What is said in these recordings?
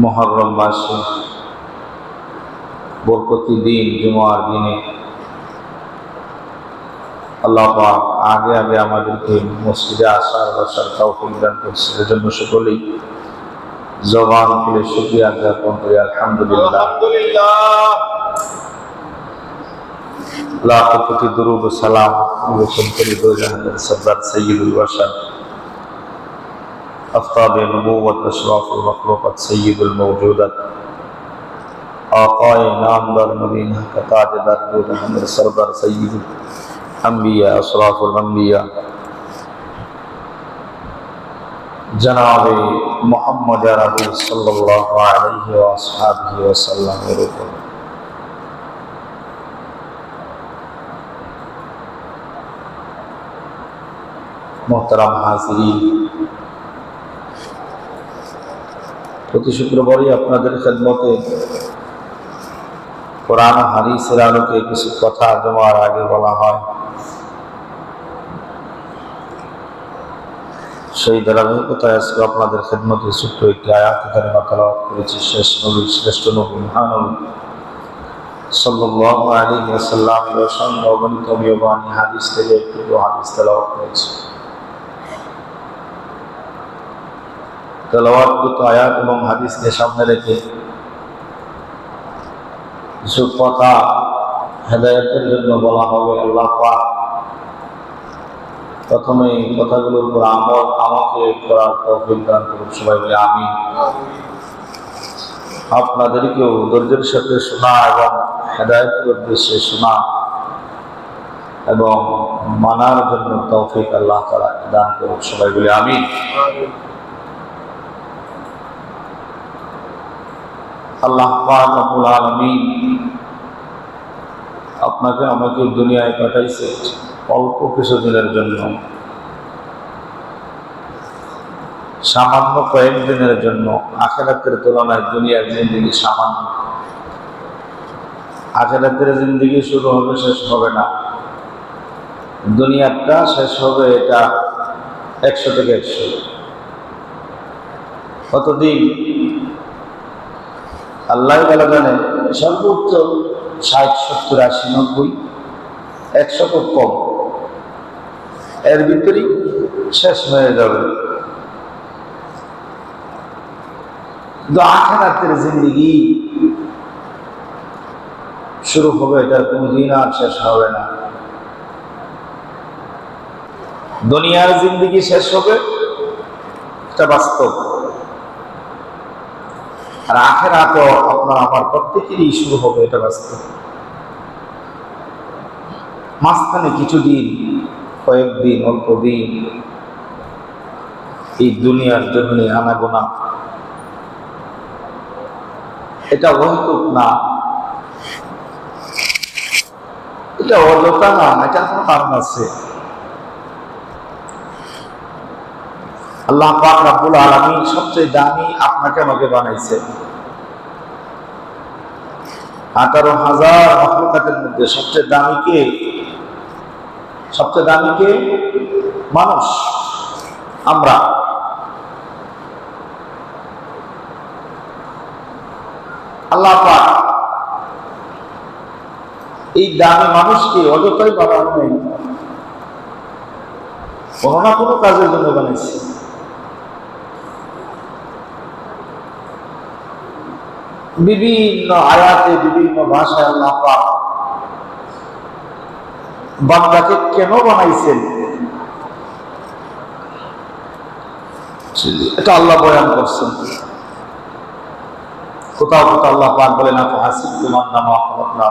মহরম মাসে, বরকতি দিন জুমার দিনে। আল্লাহ আগে আগে আমাদেরকে মসজিদে আসার বসার তৌফিক দান করছে এজন্য সকলেই জবান খুলে শুকরিয়া জ্ঞাপন করি আলহামদুলিল্লাহ। লাখ দরুদ সালাম করি। দো সর্দার সৈয়দুল বাশার أفطى بنبوة أشراف المخلوقات سيد الموجودات. آقائے نامدار مدینہ کا تاجدار دور احمد سردار سید الانبیاء أشراف الانبیاء جناب محمد عربی صلی اللہ علیہ وآصحابہ وسلم رکھو محترم حاضرین প্রতি শুক্রবারই আপনাদের খেদমতে কোরআন হাদিসের আলোকে কিছু কথা জমার আগে বলা হয়। সেই ধারাবাহিকতায় আজকে আপনাদের খেদমতে ছোট্ট একটি আয়াত এখানে মাতালাত করেছি। শেষ নবী শ্রেষ্ঠ নবী মহানবী সাল্লাল্লাহু আলাইহি ওয়াসাল্লাম সঙ্গে অগণিত বিয়বানী হাদিস থেকে একটু হাদিস তেলাওয়াত করেছি। তেলাওয়াতকৃত আয়াত এবং হাদিসকে সামনে রেখে কিছু কথা হেদায়তের জন্য বলা হবে, আল্লাহ প্রথমে কথাগুলোর উপর আমল আমাকে করার তৌফিক করুন সবাই বলে আমি আপনাদেরকেও ধৈর্যের সাথে শোনা এবং হেদায়তের উদ্দেশ্যে শোনা এবং মানার জন্য তৌফিক আল্লাহ তালা দান করুন সবাই বলে আমি আল্লাহ পাক রব্বুল আলামিন আপনাকে আমাকে দুনিয়ায় পাঠাইছে অল্প কিছুদিনের জন্য। সামান্য কয়েকদিনের জন্য। আখেরাতের তুলনায় দুনিয়ার জিন্দিগি সামান্য। আখেরাতের জিন্দিগি শুরু হবে, শেষ হবে না। দুনিয়ারটা শেষ হবে এটা একশো থেকে একশো। কতদিন? আল্লাহ তালা জানে সর্বোচ্চ ষাট, সত্তর, আশি, নব্বই, একশো খুব কম। এর ভিতরেই শেষ হয়ে যাবে। আখেরাতের জিন্দিগি শুরু হবে এটার কোনো দিন আর শেষ হবে না। দুনিয়ার জিন্দিগি শেষ হবে, এটা বাস্তব। আর আখের তো আপনার আমার প্রত্যেকেরই শুরু হবে এটা বাস্তব মাঝখানে কিছুদিন, কয়েকদিন, অল্প দিন এই দুনিয়ার জন্য আনাগোনা এটা অহেতুক না। এটা অযথা না, এটা কোনো কারণ আছে। আল্লাহ পাক রাব্বুল আলামিন সবচেয়ে দামি আপনাকে আমাকে বানাইছে। আঠারো হাজার মখলুকাতের মধ্যে সবচেয়ে দামি কে? সবচেয়ে দামি কে? মানুষ। আমরা। আল্লাহ পাক এই দামি মানুষকে অযথাই বানানো নেই। কোনো না কোনো কাজের জন্য বানাইছে। বিভিন্ন আয়াতে, বিভিন্ন ভাষায় আল্লাহ পাক বান্দাকে কেন বানাইছেন? এটা আল্লাহ বয়ান করছেন। কোথাও কোথাও আল্লাহ পাক বলেন আপনি হাসিব তোমার নাম আপনার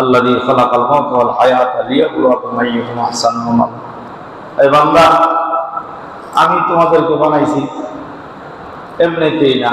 আল্লাহ দিয়ে খলাক কাল কেবল হায়াত আলিয়া গুলো আপনার এই আমি তোমাদেরকে বানাইছি, এমনিতেই না।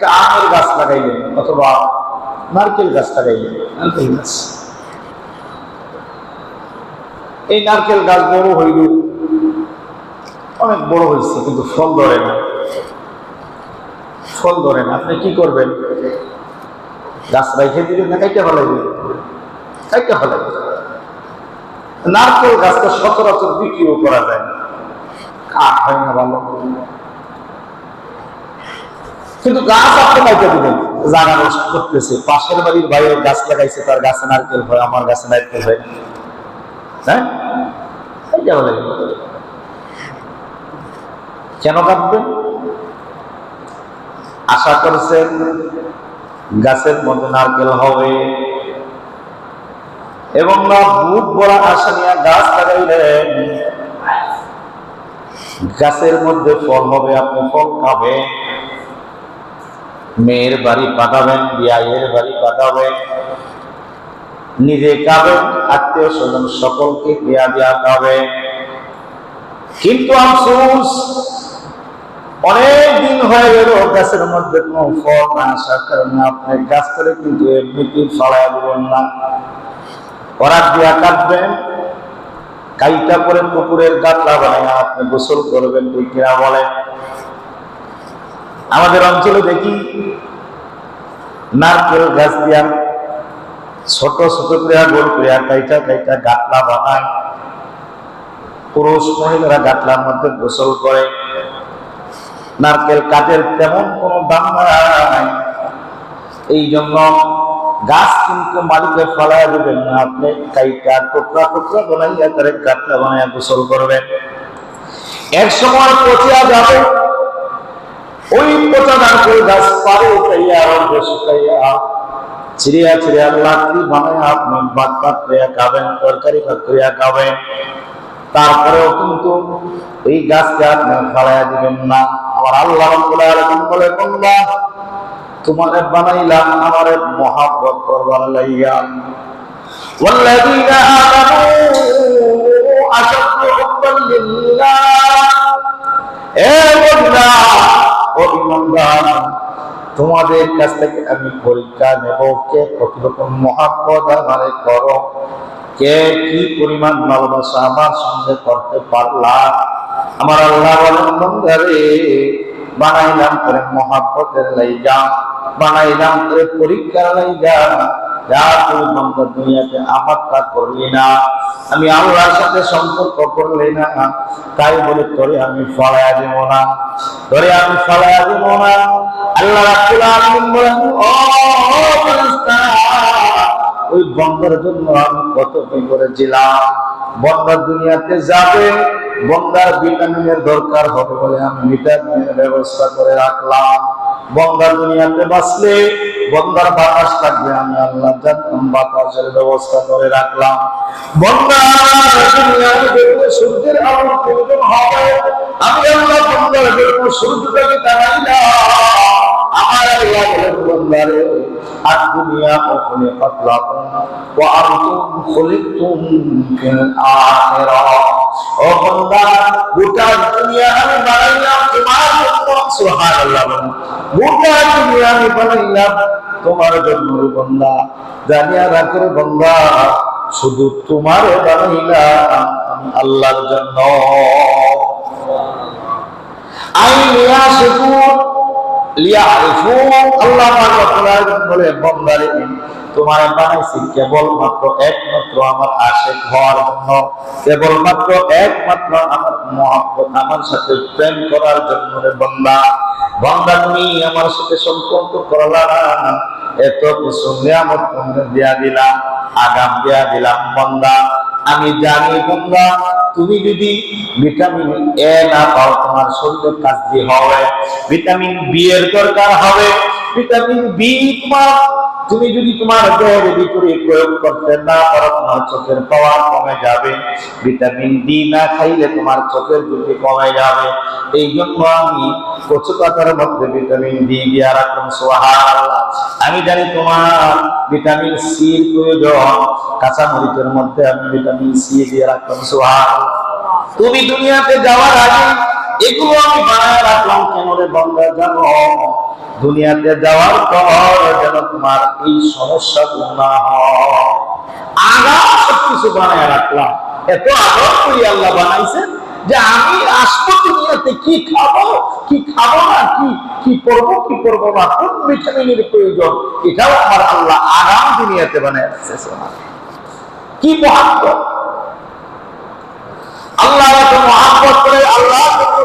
একটা আমের গাছ লাগাইলেন, অথবা নারকেল গাছ লাগাইলেন, নারকেল গাছ। এই নারকেল গাছ বড় হইল। অনেক বড় হয়েছে, কিন্তু ফল ধরে না। ফল ধরে না, আপনি কি করবেন? গাছ রাইখে দিবেন না, কাইটা ফেলাইবেন কাইটা ফেলাইবেন নারকেল গাছটা সচরাচর বিক্রিও করা যায় না। কাঠ হয় না ভালো। কিন্তু গাছ আপনি কাইতে দিবেন। নষ্ট করতেছে, পাশের বাড়ির ভাইয়ের গাছ লাগাইছে, তার গাছে নারকেল হয়, আমার গাছে নারকেল হয়। হ্যাঁ? কেন কাটবেন আশা করছেন গাছের মধ্যে নারকেল হবে। এবং না বুট বড় আশা নিয়ে গাছ লাগাইলেন। গাছের মধ্যে ফল হবে, আপনি ফল খাবেন। মেয়ের বাড়ি পাঠাবেন বিয়ের বাড়ি পাঠাবেন। নিজে খাবেন, আত্মীয় স্বজন সকলকে দেয়া দেয়া খাবেন। কিন্তু আফসোস অনেক দিন হয়ে গেল গাছের মধ্যে কোনো ফল না আসার কারণে আপনি গাছ করে কিন্তু এমনিতেই ফলায় দেবেন না। করার দিয়া কাটবেন, কাইটা করে পুকুরের গাতলা বানায় আপনি গোসল করবেন কিনা বলেন? আমাদের অঞ্চলে দেখি নারকেল গাছ দিয়া ছোট ছোট করে গোল করে কাইটা কাইটা গাতলা বানায়। পুরুষ মহিলারা গাতলার মধ্যে গোসল করে। নারকেল কাঠের তেমন কোনো দাম নাই। এই জন্য গাছ কিন্তু মালিকে ফলায় দেবেন না। আপনি কাইটা টুকরা টুকরা বানাইয়া তারে গাতলা বানাইয়া গোসল করবেন। এক সময় পচিয়া যাবে। ওই পচা নারকেল গাছ পারে উঠাইয়া রঙে শুকাইয়া চিড়িয়া চিড়িয়া লাকড়ি বানাইয়া আপনি ভাত ভাত করিয়া খাবেন তরকারি ভাত করিয়া খাবেন তারপরেও কিন্তু এই গাছকে আপনি ফালাইয়া দিবেন না আমার আল্লাহ রাব্বুল আলামিন বলে বান্দা তোমারে বানাইলাম আমারে মহাব্বত করবার লাইয়া والذين آمنوا ইমানদার তোমাদের কাছ থেকে আমি পরীক্ষা নেব। কে কতরকম মহাপদ আমারে করো। কে কি পরিমাণ ভালোবাসা আমার সঙ্গে করতে পারলা? আমার আল্লাহ বন্ধারে, বানাইলাম করে মহাব্বতের লাইগা, বানাইলাম করে পরীক্ষার লাইগা। আমি আল্লাহর সাথে সম্পর্ক করলি না। তাই বলে তোরে আমি দেব না। তোরে আমি দেব না। আল্লাহ ওই বন্দার জন্য আমি কত কি করেছিলাম? বন্দার দুনিয়াতে যাবে বন্দার ভিটামিনের দরকার হবে বলে আমি ভিটামিনের ব্যবস্থা করে রাখলাম। বন্দার দুনিয়াতে বাঁচলে বন্দার বাতাস লাগবে, আমি আল্লাহ জানতাম বাতাসের ব্যবস্থা করে রাখলাম। বন্দার সূর্যের আলোর প্রয়োজন হবে। আমি আল্লাহ বন্দার জন্য সূর্যটাকে টানাইলাম আমার বলেন বন্দারে আর আনতুম খুলিকতুম ফিল আখিরাহ। ও বন্দা, গোটা দুনিয়া আমি বানাইলাম, তোমার জন্য, সুবহানাল্লাহ গোটা দুনিয়া আমি বানাইলাম, তোমার জন্য বন্দা। জানিয়া রাখো বন্দা, শুধু তোমার বানাইলাম, আল্লাহর জন্য। লিয়ারিফু আল্লাহ বলে, বান্দারে তোমার বানাইছি কেবলমাত্র একমাত্র আমার আশেক হওয়ার জন্য কেবলমাত্র একমাত্র আমার আমার সাথে প্রেম করার জন্য বান্দা। বান্দা, তুমি আমার সাথে সম্পর্ক করলা এত কিছু নিয়ামত দিয়া দিলাম, আগাম দিয়া দিলাম বান্দা। আমি জানি বান্দা, তুমি যদি ভিটামিন এ না পাও, তোমার শরীরের কাজ দিয়ে হবে। ভিটামিন বি এর দরকার হবে। ভিটামিন বি তোমার তুমি যদি তোমার দেহের ভিতরে প্রয়োগ করতে না পারো, তোমার চোখের পাওয়ার কমে যাবে। ভিটামিন ডি না খাইলে তোমার চোখের জ্যোতি কমে যাবে। এই জন্য আমি কচু পাতার মধ্যে ভিটামিন ডি দিয়ে রাখলাম, সুবহানাল্লাহ। আমি জানি তোমার ভিটামিন সি প্রয়োজন। কাঁচা মরিচের মধ্যে আমি ভিটামিন সি দিয়ে রাখলাম, সুবহানাল্লাহ। তুমি দুনিয়াতে যাওয়ার আগে এগুলো আমি বানায় রাখলাম, কেন রে বন্ধা জানো? দুনিয়াতে যাওয়ার পর যেন তোমার এই সমস্যা না হয়। আগাম সবকিছু বানায় রাখলাম। এত আদর করি আল্লাহ বানাইছেন যে আমি আসব দুনিয়াতে, কি খাব কি খাব না, কি কি করব কি করব না, কোন ভিটামিনের প্রয়োজন, এটাও আমার আল্লাহ আগাম দুনিয়াতে বানায় রাখছে কি মহাত্ম আল্লাহ মহাব্বত করে, আল্লাহ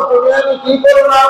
তুমি আমি কি করলাম?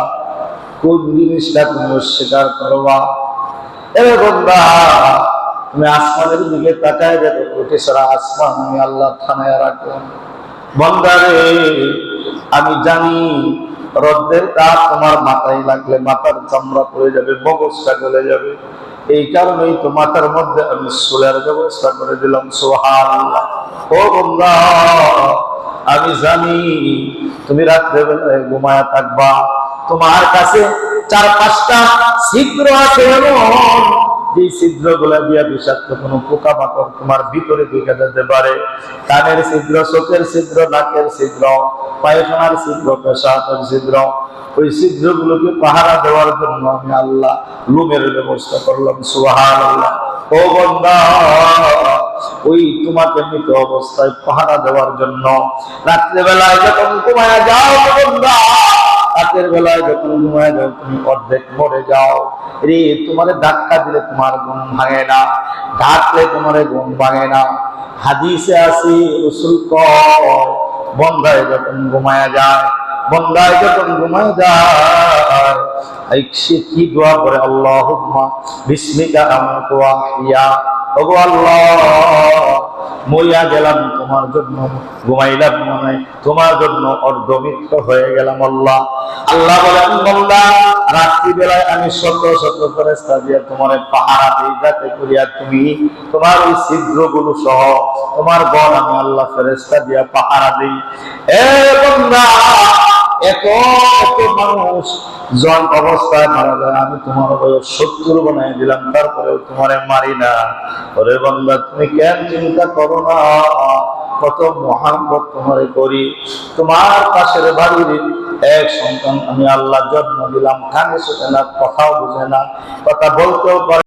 কোন জিনিসটা তুমি অস্বীকার করবা। এরে বন্ধা তুমি আসমানের দিকে তাকায় দেখো, কোটি আসমান আমি আল্লাহ থানায় রাখলাম বন্দারে আমি জানি রদ্দের তাপ তোমার মাথায় লাগলে মাথার চামড়া পড়ে যাবে মগজটা গলে যাবে। এই কারণেই তো মাথার মধ্যে আমি সোলার ব্যবস্থা করে দিলাম সোহান ও বন্ধা, আমি জানি তুমি রাত্রেবেলায় ঘুমায় থাকবা। তোমার কাছে চার পাঁচটা ছিদ্র আছে এমন। যে ছিদ্রগুলা দিয়া বিষাক্ত কোনো পোকা মাকড় তোমার ভিতরে ঢুকে যেতে পারে। কানের ছিদ্র, চোখের ছিদ্র, নাকের ছিদ্র, পায়খানার ছিদ্র পেশাতের ছিদ্র। ওই ছিদ্র গুলোকে পাহারা দেওয়ার জন্য আমি আল্লাহ লুমের ব্যবস্থা করলাম সুহান আল্লাহ ও বন্ধা ওই তোমাকে মৃত অবস্থায় পাহারা দেওয়ার জন্য। রাত্রেবেলায় যখন ঘুমায় যাও বন্ধা রাতের বেলায় যখন ঘুমায় যাও, তুমি অর্ধেক মরে যাও। রে, তোমারে ধাক্কা দিলে তোমার ঘুম ভাঙে না। ঢাকলে তোমার ঘুম ভাঙে না। হাদিসে আসি, রসুল বন্ধায় যখন ঘুমায় যায়, বন্ধায় যখন ঘুমায় যায় সে কি দোয়া করে? আল্লাহ বিস্মিকা গেলাম তোমার জন্য, ঘুমাইলাম মনে, তোমার জন্য অর্ধমিত্র হয়ে গেলাম আল্লাহ। আল্লাহ বলেন, বন্দা রাত্রি বেলায় আমি শত শত ফেরেস্তা দিয়ে তোমার পাহারা দিই যাতে করিয়া তুমি তোমার ওই ছিদ্রগুলো সহ তোমার গড় আমি আল্লাহ ফেরেস্তা দিয়া পাহারা দিই। এ বন্দা মানুষ জন অবস্থায় মারা যায়। আমি তোমার বয়স দিলাম তারপরে তোমারে মারি না। ওরে বন্ধা তুমি কেন চিন্তা করো না? কত মহাব্বত তোমারে করি। তোমার পাশের বাড়ির এক সন্তান আমি আল্লাহ জন্ম দিলাম, কানে না, কথাও বুঝে না, কথা বলতেও পারে